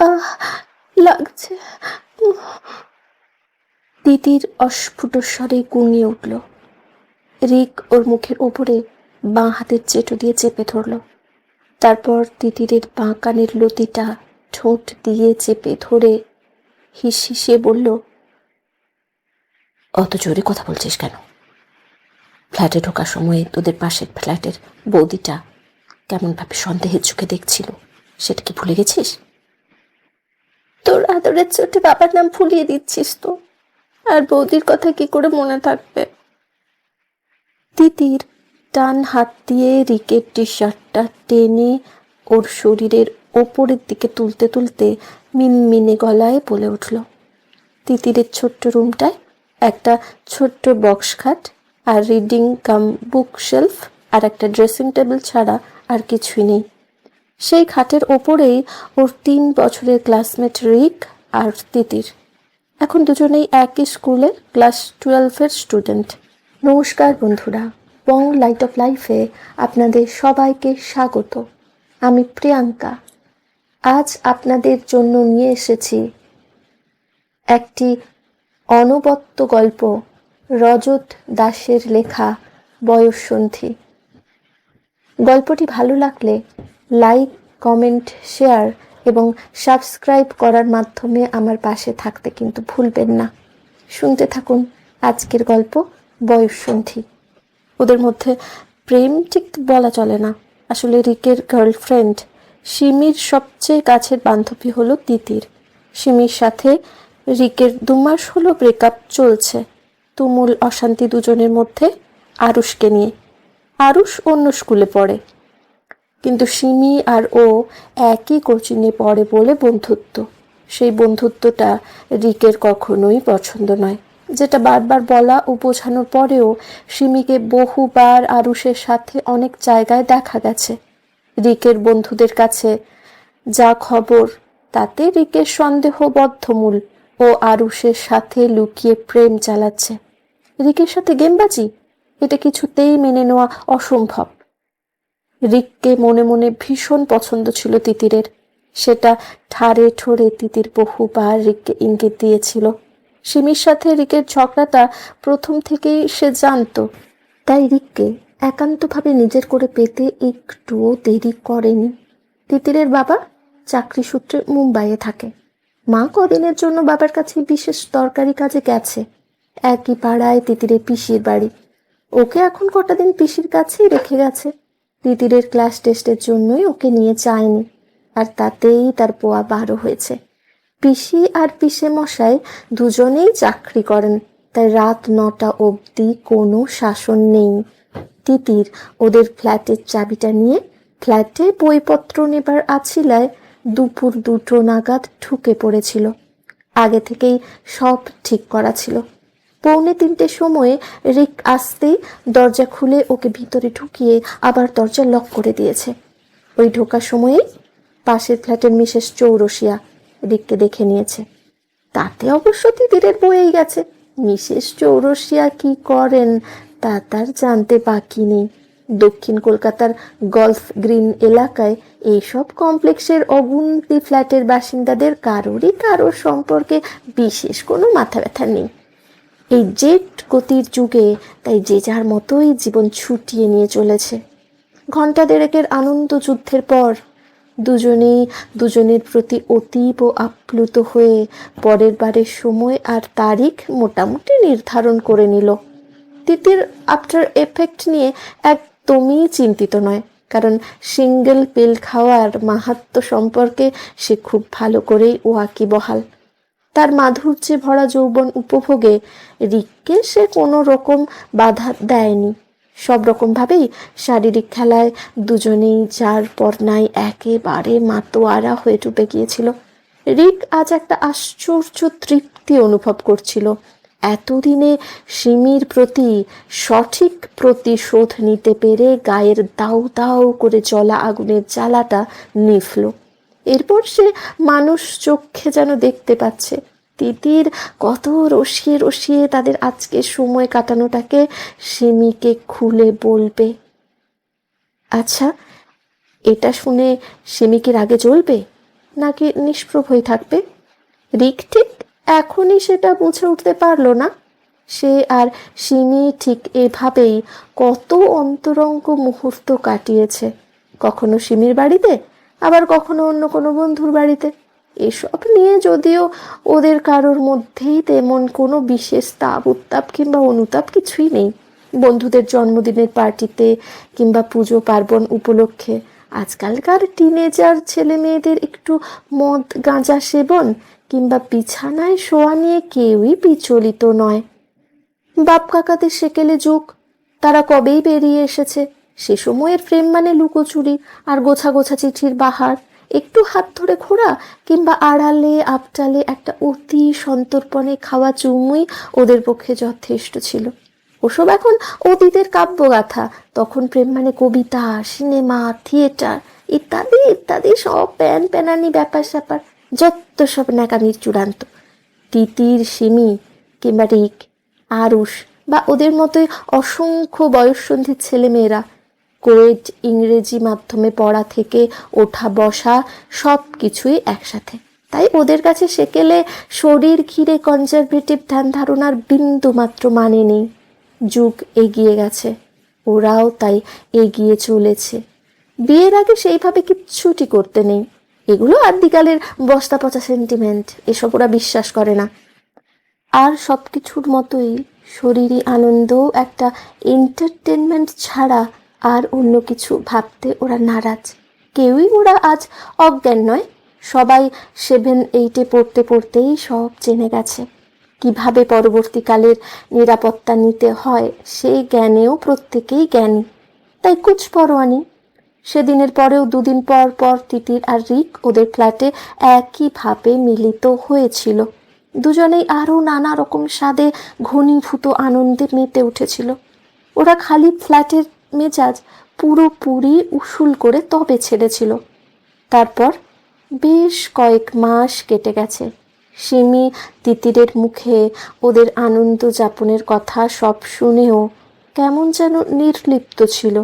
আহ, লাগছে। তিতির অস্ফুট স্বরে গুঙিয়ে উঠল। রিক ওর মুখের ওপরে বাঁ হাতের চেটো দিয়ে চেপে ধরল। তারপর তিতিরের বাঁ কানের লতিটা ঠোঁট দিয়ে চেপে ধরে হিস হিসিয়ে বলল, অত জোরে কথা বলছিস কেন? ফ্ল্যাটে ঢোকার সময় তোদের পাশের ফ্ল্যাটের বৌদিটা কেমনভাবে সন্দেহের চোখে দেখছিল, সেটা কি ভুলে গেছিস? তোর আদরের চোটে বাবার নাম ভুলিয়ে দিচ্ছিস তো। আর বৌদির কথা কি করে মনে থাকবে? তিতির টান হাত দিয়ে রিকের টি শার্টটা টেনে ওর শরীরের ওপরের দিকে তুলতে তুলতে মিনমিনে গলায় বলে উঠল, তিতিরের ছোট্ট রুমটায় একটা ছোট্ট বক্স খাট are reading come book shelf আর একটা ড্রেসিং টেবিল ছাড়া আর কিছুই নেই। সেই খাটের ওপরেই ওর তিন বছরের ক্লাসমেট রিক আর তিতির। এখন দুজনেই একই স্কুলে ক্লাস টুয়েলভের স্টুডেন্ট। নমস্কার বন্ধুরা, বং লাইট অফ লাইফে আপনাদের সবাইকে স্বাগত। আমি প্রিয়াঙ্কা। আজ আপনাদের জন্য নিয়ে এসেছি একটি অনবদ্য গল্প রজত দাসের লেখা বয়ঃসন্ধি। গল্পটি ভালো লাগলে লাইক, কমেন্ট, শেয়ার এবং সাবস্ক্রাইব করার মাধ্যমে আমার পাশে থাকতে কিন্তু ভুলবেন না। শুনতে থাকুন আজকের গল্প বয়ঃসন্ধি। ওদের মধ্যে প্রেম ঠিক বলা চলে না। আসলে রিকের গার্লফ্রেন্ড সিমির সবচেয়ে কাছের বান্ধবী হলো তিতির। সিমির সাথে রিকের দু মাস হলো ব্রেকআপ চলছে। তুমুল অশান্তি দুজনের মধ্যে আরুষকে নিয়ে। আরুষ অন্য স্কুলে পড়ে। কিন্তু সিমি আর ও একই কোচিংয়ে পড়ে বলে বন্ধুত্ব। সেই বন্ধুত্বটা রিকের কখনোই পছন্দ নয়। যেটা বারবার বলা ও বোঝানোর পরেও সিমিকে বহুবার আরুষের সাথে অনেক জায়গায় দেখা গেছে। রিকের বন্ধুদের কাছে যা খবর, তাতে রিকের সন্দেহ বদ্ধমূল ও আরুষের সাথে লুকিয়ে প্রেম চালাচ্ছে। রিকের সাথে গেমবাজি? এটা কিছুতেই মেনে নেওয়া অসম্ভব। রিককে মনে মনে ভীষণ পছন্দ ছিল তিতিরের। সেটা ঠারে ঠোরে তিতির বহুবার রিককে ইঙ্গিত দিয়েছিল। সিমির সাথে রিকের ঝগড়াটা প্রথম থেকেই সে জানতো। তাই রিককে একান্তভাবে নিজের করে পেতে একটুও দেরি করেনি। তিতিরের বাবা চাকরি সূত্রে মুম্বাইয়ে থাকে। মা কদিনের জন্য বাবার কাছে বিশেষ দরকারি কাজে গেছে। একই পাড়ায় তিতিরের পিসির বাড়ি। ওকে এখন কটা দিন পিসির কাছেই রেখে গেছে। তিতিরের ক্লাস টেস্টের জন্যই ওকে নিয়ে যায়নি, আর তাতেই তার পোয়া বারো হয়েছে। পিসি আর পিসে মশাই দুজনেই চাকরি করেন, তাই রাত নটা অবধি কোনো শাসন নেই। তিতির ওদের ফ্ল্যাটের চাবিটা নিয়ে, ফ্ল্যাটে বইপত্র নেবার আছিলায় দুপুর দুটো নাগাদ ঢুকে পড়েছিল। আগে থেকেই সব ঠিক করা ছিল। পৌনে তিনটে সময়ে রিক আসতেই দরজা খুলে ওকে ভিতরে ঢুকিয়ে আবার দরজা লক করে দিয়েছে। ওই ঢোকার সময়েই পাশের ফ্ল্যাটের মিসেস চৌরসিয়া রিককে দেখে নিয়েছে। তাতে অবশ্য তিতিরের বয়েই গেছে। মিসেস চৌরসিয়া কি করেন তা তার জানতে বাকি নেই। দক্ষিণ কলকাতার গলফ গ্রিন এলাকায় এইসব কমপ্লেক্সের অগুন্তি ফ্ল্যাটের বাসিন্দাদের কারোরই কারোর সম্পর্কে বিশেষ কোনো মাথা ব্যথা নেই। এই জেট গতির যুগে তাই যে যার মতোই জীবন ছুটিয়ে নিয়ে চলেছে। ঘণ্টা দেড়েকের আনন্দ যুদ্ধের পর দুজনেই, দুজনের প্রতি অতীব আপ্লুত হয়ে পরের বারের সময় আর তারিখ মোটামুটি নির্ধারণ করে নিল। তিতির আফটার এফেক্ট নিয়ে একদমই চিন্তিত নয়, কারণ সিঙ্গেল পিল খাওয়ার মাহাত্ম সম্পর্কে সে খুব ভালো করেই ওয়াকিবহাল। তার মাধুর্যে ভরা যৌবন উপভোগে রিককে সে কোনো রকম বাধা দেয়নি। সব রকমভাবেই শারীরিক খেলায় দুজনেই যার পর নাই একেবারে মাতোয়ারা হয়ে ডুবে গিয়েছিল। রিক আজ একটা আশ্চর্য তৃপ্তি অনুভব করছিল। এতদিনে সিমির প্রতি সঠিক প্রতিশোধ নিতে পেরে গায়ের দাউ দাউ করে জ্বলা আগুনের জ্বালাটা নিভল। এরপর সে মানুষ চোখে যেন দেখতে পাচ্ছে। তিতির কত রসিয়ে রসিয়ে তাদের আজকে সময় কাটানোটাকে সিমিকে খুলে বলবে। আচ্ছা এটা শুনে সিমিকের আগে জ্বলবে নাকি নিষ্প্রভই থাকবে? রিক ঠিক এখনই সেটা বুঝে উঠতে পারল না। সে আর সিমি ঠিক এভাবেই কত অন্তরঙ্গ মুহূর্ত কাটিয়েছে। কখনো সিমির বাড়িতে আবার কখনো অন্য কোনো বন্ধুর বাড়িতে? এসব নিয়ে যদিও ওদের কারোর মধ্যেই তেমন কোনো বিশেষ তাপ, উত্তাপ কিংবা অনুতাপ কিছুই নেই। বন্ধুদের জন্মদিনের পার্টিতে কিংবা পুজো পার্বণ উপলক্ষে আজকালকার টিনেজার ছেলে মেয়েদের একটু মদ, গাঁজা সেবন কিংবা বিছানায় শোয়া নিয়ে কেউই বিচলিত নয়। বাপ কাকাদের সেকেলে যুগ, তারা কবেই বেরিয়ে এসেছে? সে সময়ের প্রেম মানে লুকোচুরি আর গোছা গোছা চিঠির বাহার। একটু হাত ধরে ঘোরা কিংবা আড়ালে, আপটালে একটা অতি সন্তর্পণে খাওয়া চুমুই ওদের পক্ষে যথেষ্ট ছিল। ওসব এখন অতীতের কাব্যগাথা। তখন প্রেম মানে কবিতা, সিনেমা, থিয়েটার, ইত্যাদি ইত্যাদি সব প্যান প্যানানি, ব্যাপার স্যাপার, যত সব ন্যাকামির চূড়ান্ত। তিতির, সিমি কিংবা রিক, আরুষ বা ওদের মতোই অসংখ্য বয়ঃসন্ধির ছেলেমেয়েরা কোয়েট ইংরেজি মাধ্যমে পড়া থেকে ওঠা বসা সব কিছুই একসাথে। তাই ওদের কাছে সেকেলে শরীর ঘিরে কনজারভেটিভ ধ্যান ধারণার বিন্দু মাত্র মানে নেই। যুগ এগিয়ে গেছে, ওরাও তাই এগিয়ে চলেছে। বিয়ের আগে সেইভাবে কিচ্ছুটি করতে নেই। এগুলো আদিকালের বস্তা পচা সেন্টিমেন্ট এসব ওরা বিশ্বাস করে না। আর সব কিছুর মতোই শরীরী আনন্দও একটা এন্টারটেনমেন্ট ছাড়া আর অন্য কিছু ভাবতে ওরা নারাজ। কেউই ওরা আজ অজ্ঞান নয়। সবাই সেভেন এইটে পড়তে পড়তেই সব জেনে গেছে। কীভাবে পরবর্তীকালের নিরাপত্তা নিতে হয়, সেই জ্ঞানেও প্রত্যেকেই জ্ঞানী। তাই কুচ পরোয়ানি। সেদিনের পরেও দুদিন পর পর তিতির আর রিক ওদের ফ্ল্যাটে একইভাবে মিলিত হয়েছিল। দুজনেই আরও নানা রকম স্বাদে ঘনীভূত আনন্দে মেতে উঠেছিল। ওরা খালি ফ্ল্যাটের মেজাজ পুরোপুরি উসুল করে তবে ছেড়েছিল। তারপর বেশ কয়েক মাস কেটে গেছে। সিমি তিতিরের মুখে ওদের আনন্দ যাপনের কথা সব শুনেও কেমন যেন নির্লিপ্ত ছিল।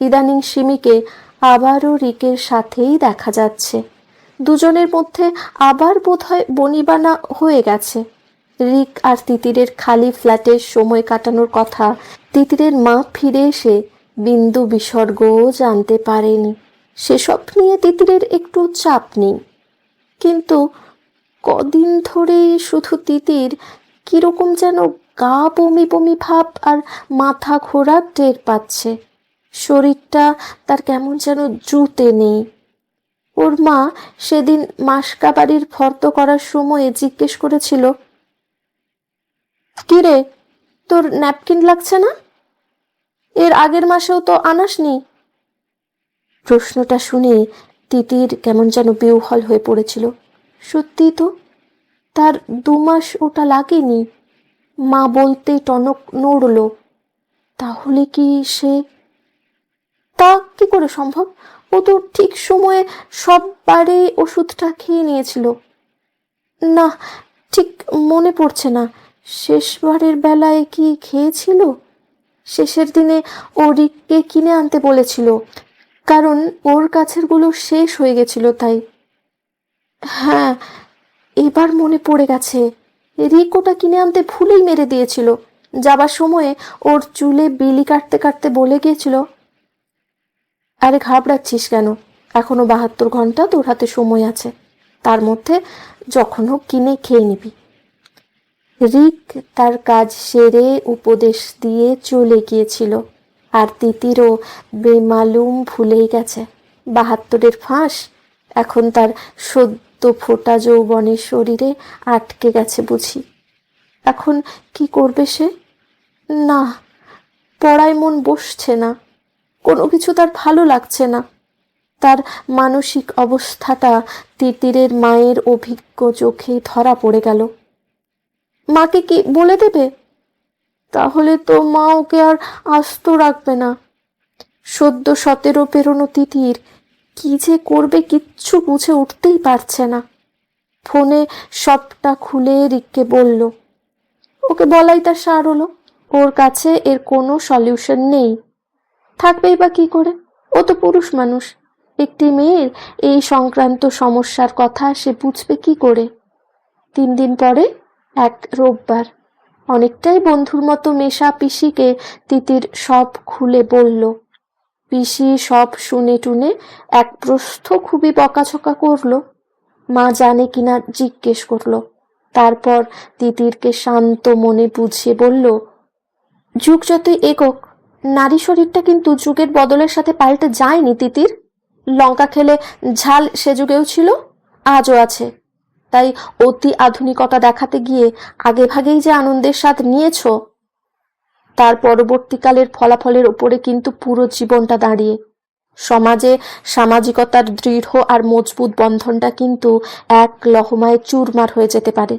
ইদানিং সিমিকে আবারও রিকের সাথেই দেখা যাচ্ছে। দুজনের মধ্যে আবার বোধহয় বনিবানা হয়ে গেছে। রিক আর তিতিরের খালি ফ্ল্যাটে সময় কাটানোর কথা তিতিরের মা ফিরে এসে বিন্দু বিসর্গও জানতে পারেনি। সেসব নিয়ে তিতিরের একটু চাপ নেই। কিন্তু কদিন ধরে শুধু তিতির কীরকম যেন গা বমি বমি ভাব আর মাথা ঘোরা টের পাচ্ছে। শরীরটা তার কেমন যেন জুতে নেই। ওর মা সেদিন মাসকা বাড়ির ফর্দ করার সময়ে জিজ্ঞেস করেছিল, কিরে, তোর ন্যাপকিন লাগছে না? এর আগের মাসেও তো আনাসনি। প্রশ্নটা শুনে তিতির কেমন যেন বেউহল হয়ে পড়েছিল। সত্যি তো, তার দু মাস ওটা লাগেনি। মা বলতে টনক নড়ল। তাহলে কি সে তা কি করে সম্ভব? ও তো ঠিক সময়ে সববারে ওষুধটা খেয়ে নিয়েছিল। না, ঠিক মনে পড়ছে না। শেষবারের বেলায় কি খেয়েছিল? শেষের দিনে ও রিককে কিনে আনতে বলেছিল, কারণ ওর কাছেরগুলো শেষ হয়ে গেছিল তাই। হ্যাঁ এবার মনে পড়ে গেছে রিক ওটা কিনে আনতে ভুলেই মেরে দিয়েছিল। যাবার সময়ে ওর চুলে বিলি কাটতে কাটতে বলে গিয়েছিল, আরে ঘাবড়াচ্ছিস কেন? এখনও বাহাত্তর ঘণ্টা তোর হাতে সময় আছে। তার মধ্যে যখন হোক কিনে খেয়ে নিবি। রিক তার কাজ সেরে উপদেশ দিয়ে চলে গিয়েছিল, আর তিতিরও বেমালুম ভুলেই গেছে। বাহাত্তরের ফাঁস, এখন তার সদ্য ফোটা যৌবনের শরীরে আটকে গেছে বুঝি। এখন কি করবে সে? না, পড়ায় মন বসছে না, কোনো কিছু তার ভালো লাগছে না। তার মানসিক অবস্থাটা তিতিরের মায়ের অভিজ্ঞ চোখে ধরা পড়ে গেল। মাকে কি বলে দেবে? তাহলে তো মা ওকে আর আস্ত রাখবে না। সদ্য সতেরো পেরোনো তিতির কি যে করবে কিচ্ছু বুঝে উঠতেই পারছে না। ফোনে সবটা খুলে রিককে বলল, ওকে বলাই তার সার হলো ওর কাছে এর কোনো সলিউশন নেই। থাকবেই বা কি করে? ও তো পুরুষ মানুষ। একটি মেয়ের এই সংক্রান্ত সমস্যার কথা সে বুঝবে কি করে? তিন দিন পরে এক রোববার। অনেকটাই বন্ধুর মতো মেশা পিসিকে তিতির সব খুলে বলল। পিসি সব শুনে টুনে এক প্রস্থ খুবই বকাছকা করল। মা জানে কিনা জিজ্ঞেস করল। তারপর তিতিরকে শান্ত মনে বুঝিয়ে বলল, যুগ যতই একক নারী শরীরটা কিন্তু যুগের বদলের সাথে পাল্টে যায়নি তিতির। লঙ্কা খেলে ঝাল সে যুগেও ছিল, আজও আছে। তাই অতি আধুনিকতা দেখাতে গিয়ে আগে ভাগেই যে আনন্দের স্বাদ নিয়েছ, তার পরবর্তীকালের ফলাফলের ওপরে কিন্তু পুরো জীবনটা দাঁড়িয়ে। সমাজে সামাজিকতার দৃঢ় আর মজবুত বন্ধনটা কিন্তু এক লহমায় চুরমার হয়ে যেতে পারে।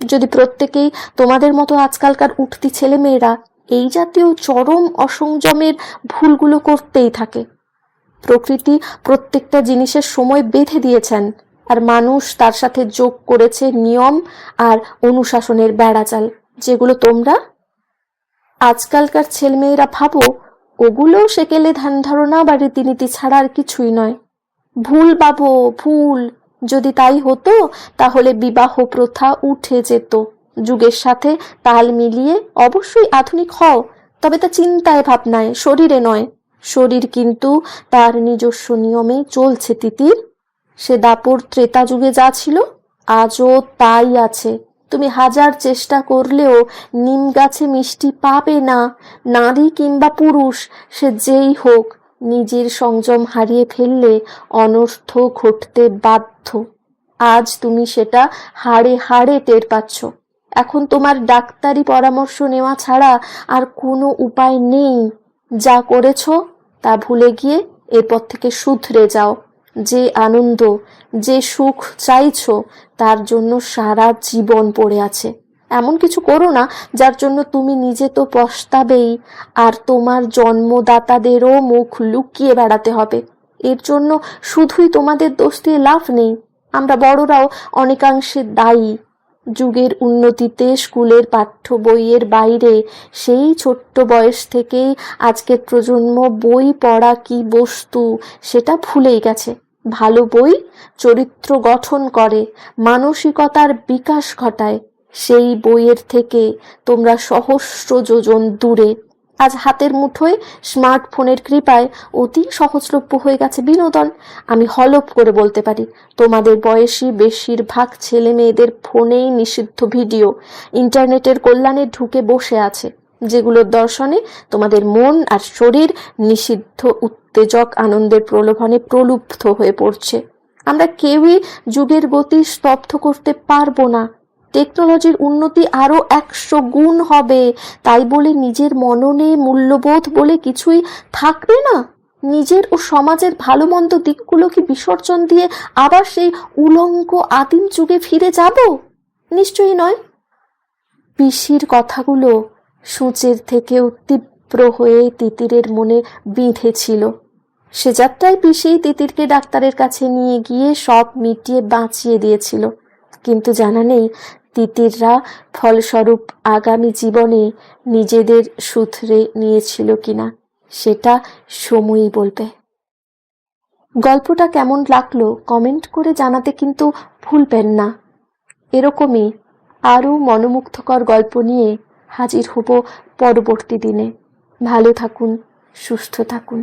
যদি প্রত্যেকেই তোমাদের মতো আজকালকার উঠতি ছেলেমেয়েরা এই জাতীয় চরম অসংযমের ভুলগুলো করতেই থাকে। প্রকৃতি প্রত্যেকটা জিনিসের সময় বেঁধে দিয়েছেন। আর মানুষ তার সাথে যোগ করেছে নিয়ম আর অনুশাসনের বেড়াচাল, যেগুলো তোমরা আজকালকার ছেলেমেয়েরা ভাবো, ওগুলোও সেকেলে ধ্যান ধারণা বা রীতিনীতি ছাড়া আর কিছুই নয়। ভুল বাবু ভুল। যদি তাই হতো, তাহলে বিবাহ প্রথা উঠে যেত। যুগের সাথে তাল মিলিয়ে অবশ্যই আধুনিক হও, তবে তা চিন্তায় ভাবনায়, শরীরে নয়। শরীর কিন্তু তার নিজস্ব নিয়মে চলছে তিতির। সে দাপর ত্রেতা যুগে যা ছিল, আজও তাই আছে। তুমি হাজার চেষ্টা করলেও নিম গাছে মিষ্টি পাবে না। নারী কিংবা পুরুষ, সে যেই হোক, নিজের সংযম হারিয়ে ফেললে অনর্থ ঘটতে বাধ্য। আজ তুমি সেটা হাড়ে হাড়ে টের পাচ্ছ। এখন তোমার ডাক্তারি পরামর্শ নেওয়া ছাড়া আর কোনো উপায় নেই। যা করেছ, তা ভুলে গিয়ে এরপর থেকে শুধরে যাও। যে আনন্দ, যে সুখ চাইছো, তার জন্য সারা জীবন পড়ে আছে। এমন কিছু করো না, যার জন্য তুমি নিজে তো পস্তাবেই, আর তোমার জন্মদাতাদেরও মুখ লুকিয়ে বেড়াতে হবে। এর জন্য শুধুই তোমাদের দোষ দিয়ে লাভ নেই। আমরা বড়রাও অনেকাংশে দায়ী। যুগের উন্নতিতে স্কুলের পাঠ্য বইয়ের বাইরে, সেই ছোট্ট বয়স থেকেই আজকের প্রজন্ম বই পড়া কি বস্তু, সেটা ভুলেই গেছে। ভালো বই চরিত্র গঠন করে, মানসিকতার বিকাশ ঘটায়। সেই বইয়ের থেকে তোমরা সহস্র যোজন দূরে। আজ হাতের মুঠোয় স্মার্টফোনের কৃপায় অতি সহজলভ্য হয়ে গেছে বিনোদন। আমি হলপ করে বলতে পারি, তোমাদের বয়সী বেশিরভাগ ছেলে মেয়েদের ফোনেই নিষিদ্ধ ভিডিও। ইন্টারনেটের কল্যাণে ঢুকে বসে আছে। যেগুলোর দর্শনে তোমাদের মন আর শরীর নিষিদ্ধ, উত্তেজক, আনন্দের প্রলোভনে প্রলুব্ধ হয়ে পড়ছে। আমরা কেউই যুগের গতি স্তব্ধ করতে পারব না। টেকনোলজির উন্নতি আরও একশো গুণ হবে। তাই বলে নিজের মননে মূল্যবোধ বলে কিছুই থাকবে না। নিজের ও সমাজের ভালো মন্দ দিকগুলো কি বিসর্জন দিয়ে আবার সেই উলঙ্গ আদিম যুগে ফিরে যাব? নিশ্চয়ই নয়। পিসির কথাগুলো সূচের থেকেও তীব্র হয়ে তিতিরের মনে বিঁধেছিল সে যাত্রায় পিসি তিতিরকে ডাক্তারের কাছে নিয়ে গিয়ে সব মিটিয়ে বাঁচিয়ে দিয়েছিল। কিন্তু জানা নেই, তিতিররা ফলস্বরূপ আগামী জীবনে নিজেদের সুধরে নিয়েছিল কিনা, সেটা সময়ই বলবে। গল্পটা কেমন লাগল কমেন্ট করে জানাতে কিন্তু ভুলবেন না। এরকমই আরও মনোমুগ্ধকর গল্প নিয়ে হাজির হব পরবর্তী দিনে। ভালো থাকুন সুস্থ থাকুন।